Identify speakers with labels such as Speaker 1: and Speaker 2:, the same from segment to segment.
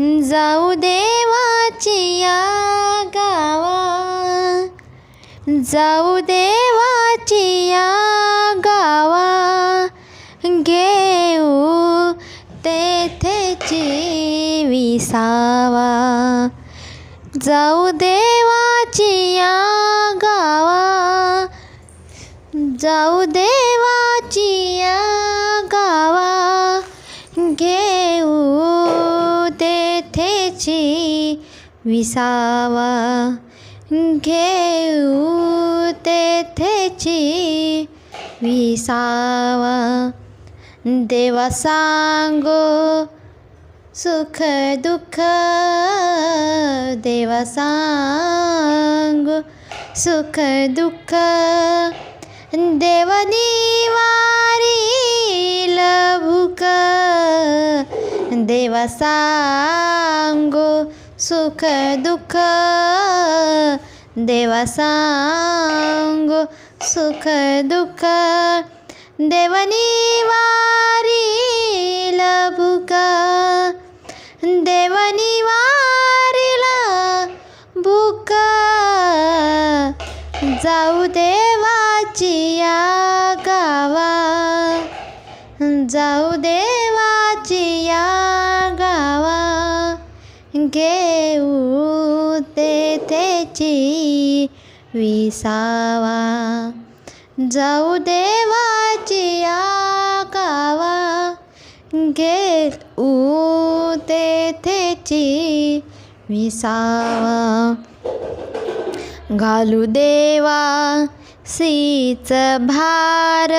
Speaker 1: जाऊ देवाची या गावा. जाऊ देवाची या गावा. घेऊ तेथेची विसावा जाऊ देवाची या गावा. जाऊ देवा विसावा. घेऊ तेथेची विसावा. देवा सांगो सुख दुःख. देवा सांगो सुख दुःख. देवनिवारील भूक देवा सांगो सुख दुःख देवा सांगो. सुख दुःख देवनिवारील भूक देवनिवारील भूक जाऊ देवाची या गावा. जाऊ तेथेची विसावा. जाऊ देवाची कावा गावा घेऊ तेथेची विसावा. घालू देवा सीच भार.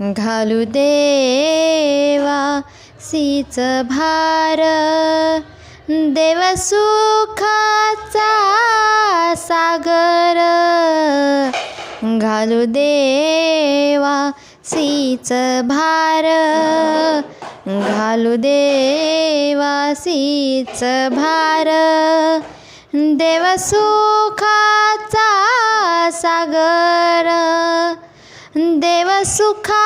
Speaker 1: घालू देवा सीच भार. देवसुखाचा सागर घालू देवा सीच भार. घालू देवा सीच भार. देवसुखाचा सागर. देवसुखा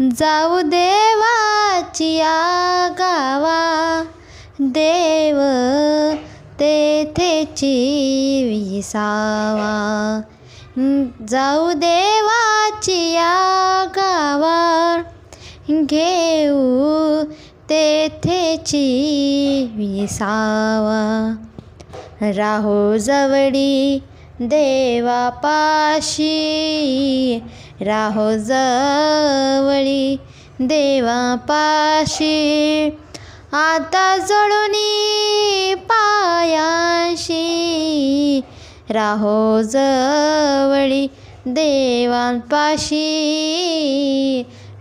Speaker 1: जाऊ देवाचिया गावा देव तेथेची विसावा. जाऊ देवाचिया गावा घेऊ तेथेची विसावा. राहो जवळी देवापाशी. राहो जवळी देवापाशी. आता जळूनी पायाशी. राहो जवळी देवांपाशी.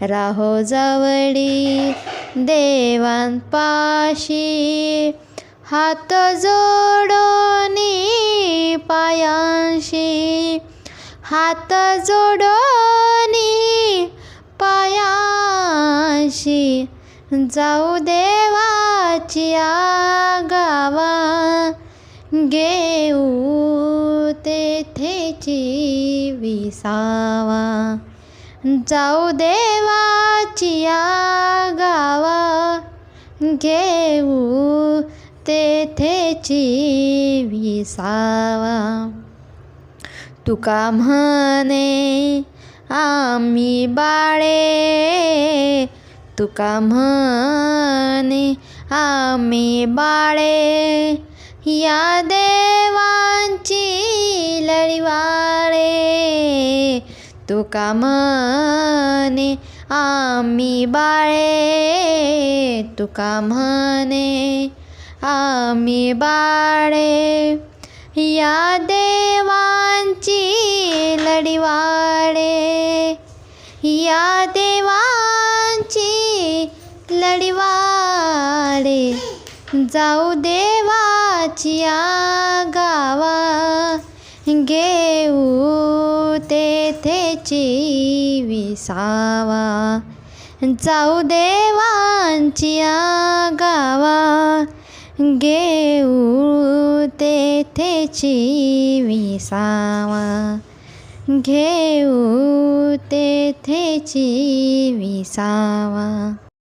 Speaker 1: राहो जवळी देवांपाशी. हात जोडोनी पायांशी. हात जोडोनी पायाशी. जाऊ देवाची गावा घेऊ तेथेची विसावा. जाऊ देवाची गावा घेऊ तेथेची विसावा. तुका म्हणे आम्ही बाळे. तुका म्हणे आम्ही बाळे. या देवांची लढीवाळे तुका म्हणे आम्ही बाळे. तुका म्हणे आम्ही बाळे. या देवांची लढीवाडे. या देवांची लढीवाडे. जाऊ देवाची या गावा घेऊ तेथेची विसावा. जाऊ देवांची या गावा घेऊ तेथेची विसावा घेऊ तेथेची विसावा